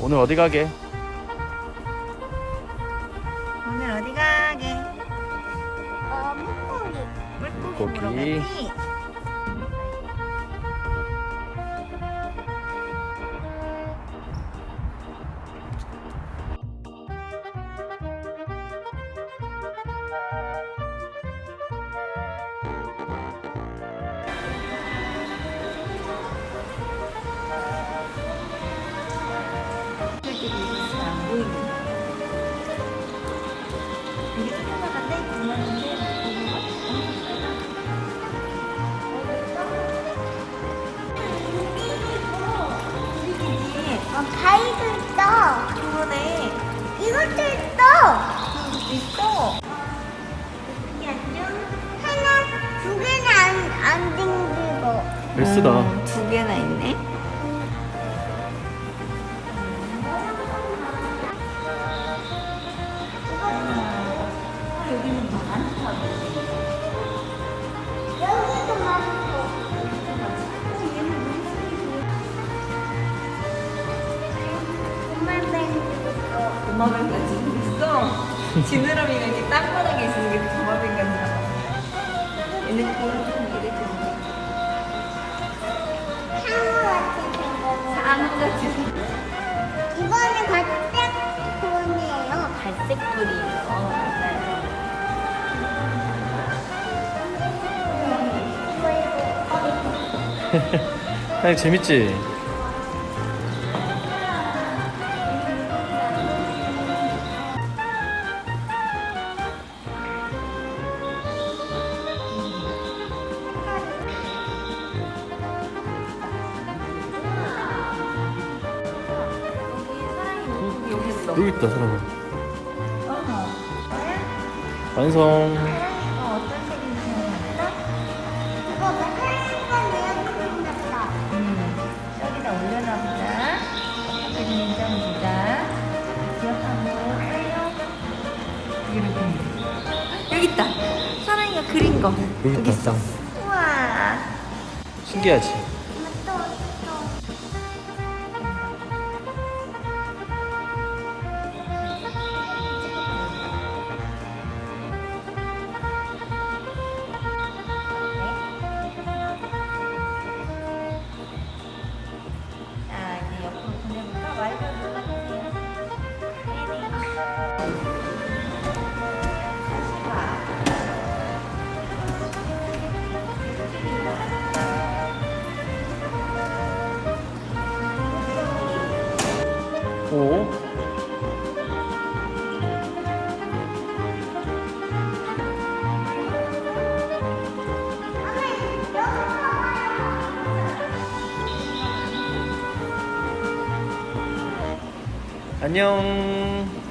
오늘 어디 가게? 오늘 어디 가게? 어, 물고기. 물고기. 물고기 있어. 그러네. 이것도 있어. 이것도 있어. 하나, 두 개는 안, 안 댕기고. 베스다. 음, 두 개나 있네. 지느러미가 이렇게 땅바닥에 있는 게 도마뱀 같나 봐. 얘는 이거는 갈색 돈이에요. 갈색. 맞아요. 이거 이거. 그냥 재밌지? 물고기 여기 있어. 여기 있다 사람. 어. 완성. 어, 여기다 올려놔 보자. 여기 인정입니다. 기억하고 빨려. 이렇게. 여기 있다. 사랑이가 그린 거. 여기 있다. 우와. 신기하지? 오. 안녕.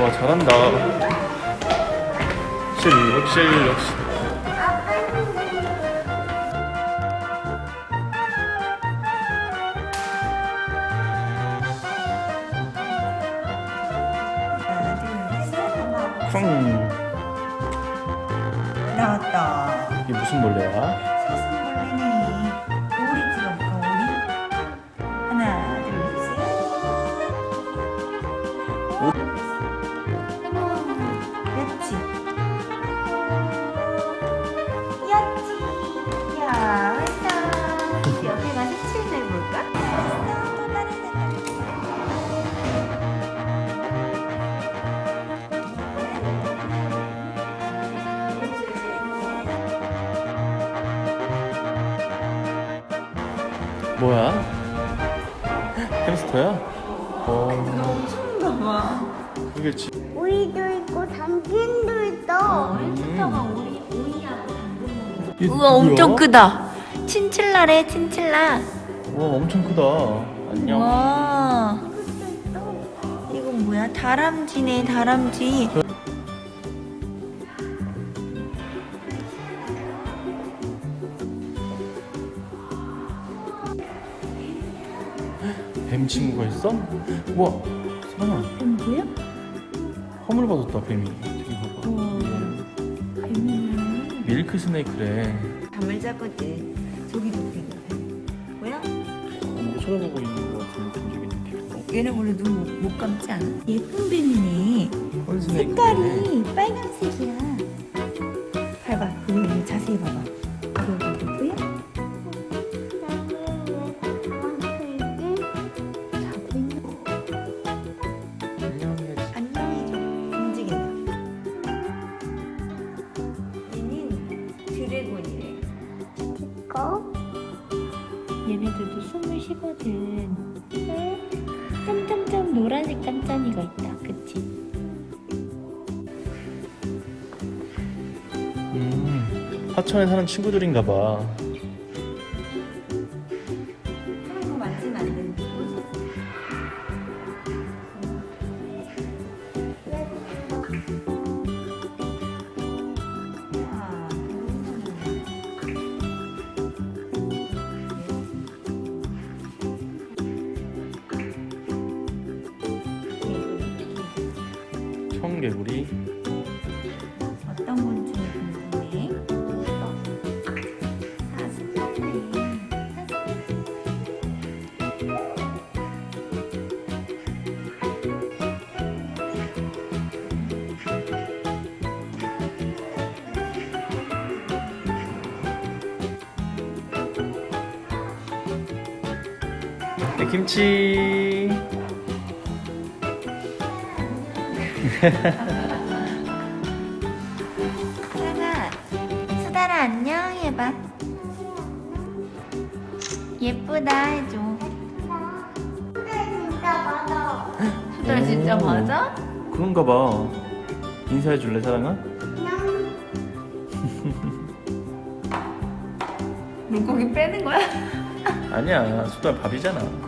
와 잘한다. 둘, 셋. 하나, 쿵. 나왔다. 이게 무슨 벌레야? 뭐야? 햄스터야? 어. 엄청나 봐. 이게 지. 오이도 있고 당근도 있어. 햄스터가 오리, 오이하고 당근 이게 우와, 엄청 뭐야? 크다. 친칠라 친칠라래 친칠라. 와 엄청 크다. 안녕. 와. 이건 뭐야? 다람쥐네 다람쥐. 뱀 친구가 있어? 우와 사랑아 이건 뭐야? 허물 받았다 뱀이. 되게 봐봐. 뱀이네. 밀크 스네이크래. 잠을 자거지. 저기 저기. 뭐야? 이렇게 쳐다보고 있는 것 같은 느낌적인 느낌. 얘는 원래 눈 못 감지 않아? 예쁜 뱀이네. 헐 스네이크. 색깔이 빨간색이야. 봐봐, 이거 자세히 봐봐. 노란색 깐짠이가 있다. 그치? 음 하천에 사는 친구들인가 봐. 청개구리. 어떤 곤충이 궁금해? 네, 김치. 수달아, 수달아 안녕 해봐. 예쁘다 해줘. 수달 진짜 오. 맞아? 그런가 봐. 인사해 줄래 사랑아? 물고기 빼는 거야? 아니야 수달 밥이잖아.